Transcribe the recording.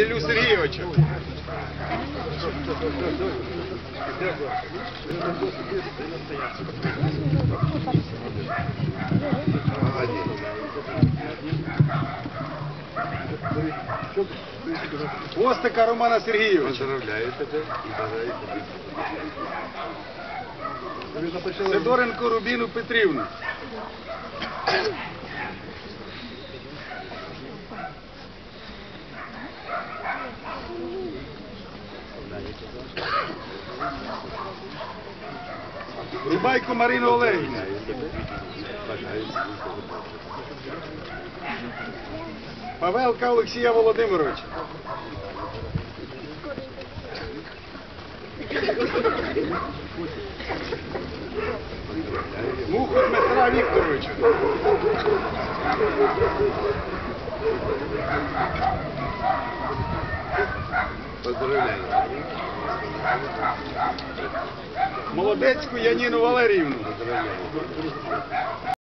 Іллю Сергійовича. Постика Романа Сергійовича. Поздравляю тобі. Сидоренко Рубіну Петрівну. Рибайко. Бажаю тобі. Павелка Олексія Володимировича. Муху Дмитра Вікторовича. Поздравляю. Молодецьку Яніну Валеріївну.